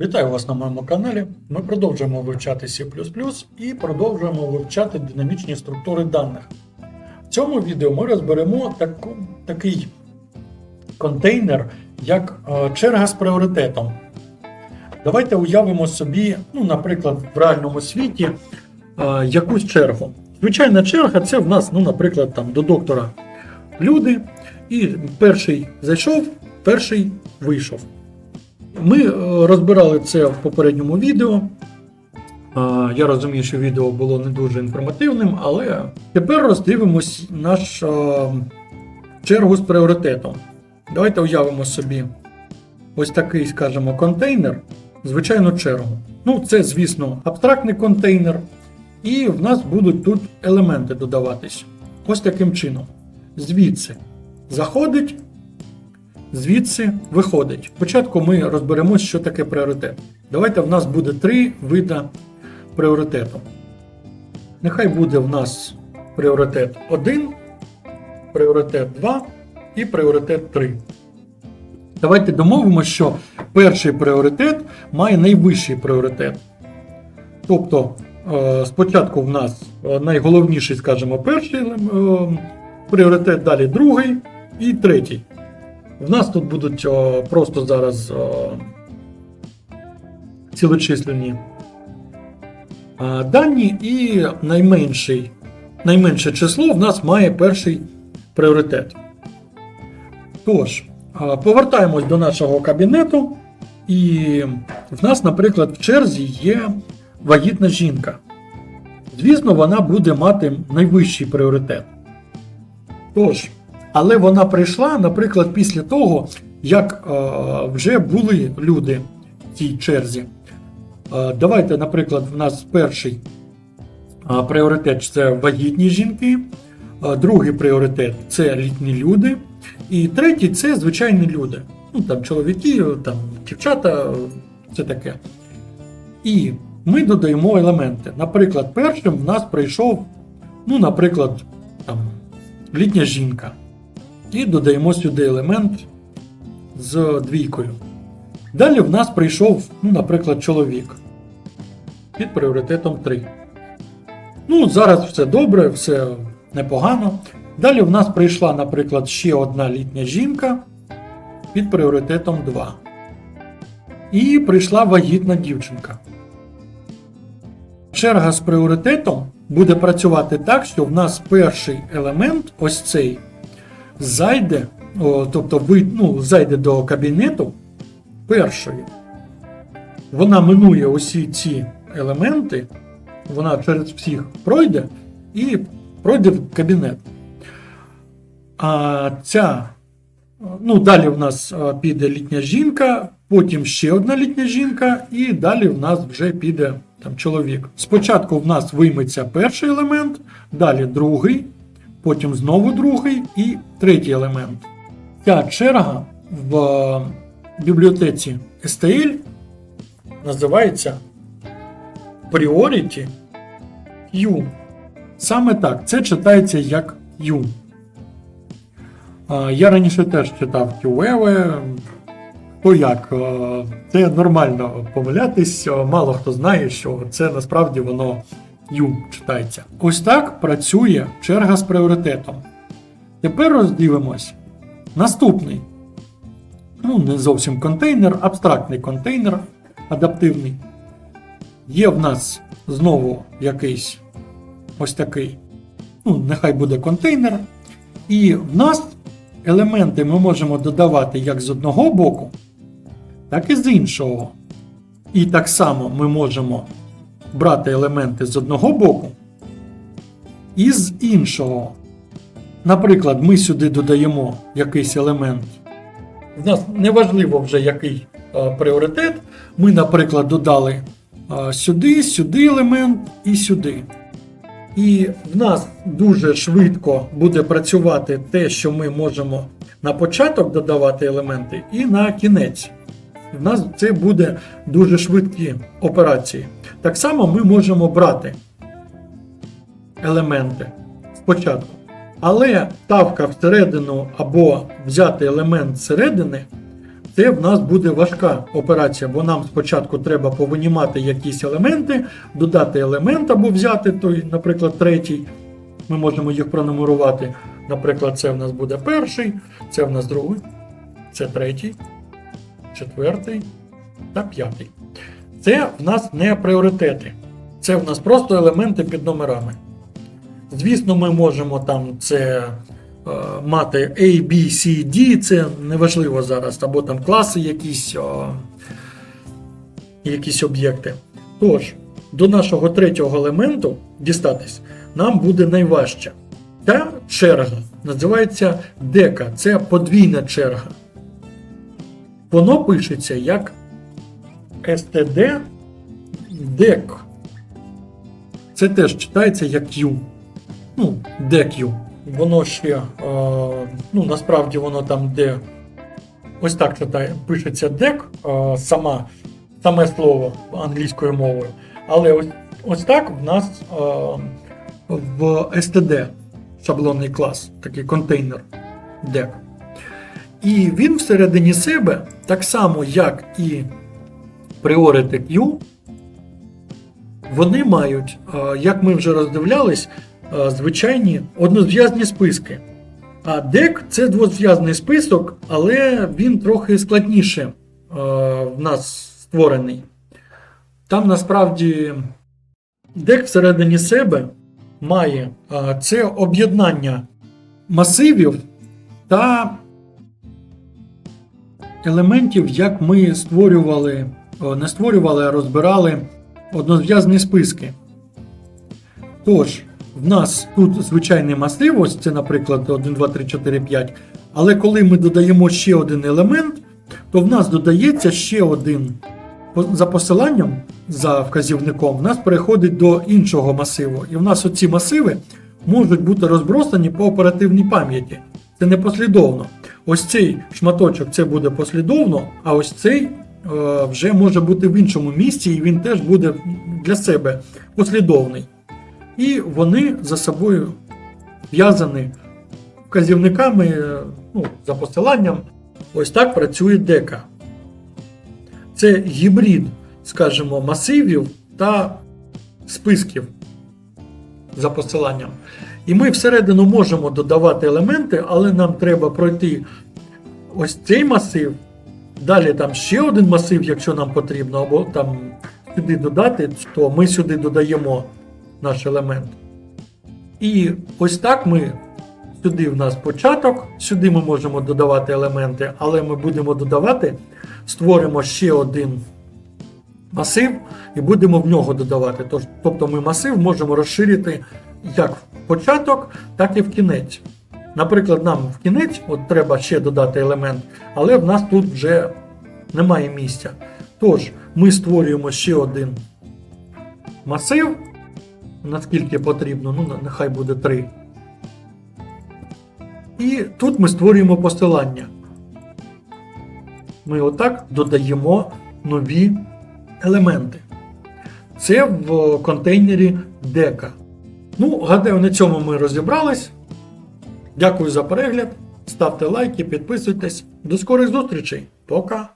Вітаю вас на моєму каналі. Ми продовжуємо вивчати C і продовжуємо вивчати динамічні структури даних. В цьому відео ми розберемо таку, такий контейнер, як е, черга з пріоритетом. Давайте уявимо собі, ну, наприклад, в реальному світі е, якусь чергу. Звичайна черга це в нас, ну, наприклад, там, до доктора люди, і перший зайшов, перший вийшов. Ми е, розбирали це в попередньому відео. Я розумію, що відео було не дуже інформативним, але тепер роздивимось наш а, чергу з пріоритетом. Давайте уявимо собі ось такий, скажімо, контейнер, звичайну чергу. Ну, це, звісно, абстрактний контейнер, і в нас будуть тут елементи додаватись. Ось таким чином. Звідси заходить звідси виходить. Спочатку ми розберемось, що таке пріоритет. Давайте в нас буде три види пріоритету. Нехай буде в нас пріоритет 1, пріоритет 2 і пріоритет 3. Давайте домовимося, що перший пріоритет має найвищий пріоритет. Тобто, е, спочатку в нас е, найголовніший, скажімо, перший е, пріоритет, далі другий і третій. В нас тут будуть о, просто зараз о, цілочисленні а, дані, і найменший, найменше число в нас має перший пріоритет. Тож, а, повертаємось до нашого кабінету, і в нас, наприклад, в черзі є вагітна жінка. Звісно, вона буде мати найвищий пріоритет. Тож, але вона прийшла, наприклад, після того, як е, вже були люди в цій черзі. Е, давайте, наприклад, в нас перший е, пріоритет це вагітні жінки, другий пріоритет це літні люди, і третій це звичайні люди. Ну, там чоловіки, там дівчата, це таке. І ми додаємо елементи. Наприклад, першим в нас прийшов, ну, наприклад, там, літня жінка. І додаємо сюди елемент з двійкою. Далі в нас прийшов, ну, наприклад, чоловік під пріоритетом 3. Ну, зараз все добре, все непогано. Далі в нас прийшла, наприклад, ще одна літня жінка під пріоритетом 2. І прийшла вагітна дівчинка. Черга з пріоритетом буде працювати так, що в нас перший елемент, ось цей, зайде, о, тобто ви, ну, зайде до кабінету першої. Вона минує усі ці елементи, вона через всіх пройде і пройде в кабінет. А ця, ну, далі в нас піде літня жінка, потім ще одна літня жінка, і далі в нас вже піде там, чоловік. Спочатку в нас вийметься перший елемент, далі другий, потім знову другий і третій елемент. Ця черга в е, бібліотеці STL називається Priority Q. Саме так, це читається як U. Е, Я раніше теж читав QEV. То як, е, це нормально помилятись, мало хто знає, що це насправді воно Ю читається. Ось так працює черга з пріоритетом. Тепер роздивимось. Наступний. Ну, не зовсім контейнер, абстрактний контейнер адаптивний. Є в нас знову якийсь ось такий. Ну, нехай буде контейнер. І в нас елементи ми можемо додавати як з одного боку, так і з іншого. І так само ми можемо брати елементи з одного боку і з іншого. Наприклад, ми сюди додаємо якийсь елемент. В нас неважливо вже який е, пріоритет. Ми, наприклад, додали е, сюди, сюди елемент і сюди. І в нас дуже швидко буде працювати те, що ми можемо на початок додавати елементи, і на кінець. В нас це буде дуже швидкі операції. Так само ми можемо брати елементи спочатку. Але ставка всередину або взяти елемент зсередини це в нас буде важка операція, бо нам спочатку треба повинімати якісь елементи, додати елемент або взяти той, наприклад, третій. Ми можемо їх пронумерувати. Наприклад, це в нас буде перший, це в нас другий, це третій, четвертий та п'ятий. Це в нас не пріоритети. Це в нас просто елементи під номерами. Звісно, ми можемо там це е, мати A, B, C, D, це неважливо зараз, або там класи якісь, о, якісь об'єкти. Тож, до нашого третього елементу дістатись нам буде найважче. Ця черга називається дека, це подвійна черга. Воно пишеться як STD DEC. Це теж читається як Q. Ну, DQ. Воно ще, е, ну насправді воно там де. Ось так читає, пишеться DEC, е, сама, саме слово англійською мовою. Але ось, ось так в нас е, в STD шаблонний клас, такий контейнер DEC. І він всередині себе, так само як і Priority Q, вони мають, як ми вже роздивлялись, звичайні однозв'язні списки. А DEC – це двозв'язний список, але він трохи складніше в нас створений. Там насправді DEC всередині себе має це об'єднання масивів та елементів, як ми створювали, не створювали, а розбирали однозв'язні списки. Тож, в нас тут звичайний масив, ось це, наприклад, 1, 2, 3, 4, 5. Але коли ми додаємо ще один елемент, то в нас додається ще один. За посиланням, за вказівником, в нас переходить до іншого масиву. І в нас оці масиви можуть бути розбросані по оперативній пам'яті. Це не послідовно. Ось цей шматочок це буде послідовно, а ось цей е, вже може бути в іншому місці, і він теж буде для себе послідовний. І вони за собою зв'язані вказівниками, е, ну, за посиланням. Ось так працює дека. Це гібрид, скажімо, масивів та списків за посиланням. І ми всередину можемо додавати елементи, але нам треба пройти ось цей масив. Далі там ще один масив, якщо нам потрібно, або там сюди додати, то ми сюди додаємо наш елемент. І ось так ми сюди в нас початок, сюди ми можемо додавати елементи, але ми будемо додавати, створимо ще один масив і будемо в нього додавати. Тобто ми масив можемо розширити як початок, так і в кінець. Наприклад, нам в кінець от треба ще додати елемент, але в нас тут вже немає місця. Тож, ми створюємо ще один масив, наскільки потрібно, ну нехай буде 3. І тут ми створюємо посилання. Ми отак додаємо нові елементи. Це в контейнері дека. Ну, гадаю, на цьому ми розібрались. Дякую за перегляд. Ставте лайки, підписуйтесь. До скорих зустрічей. Пока!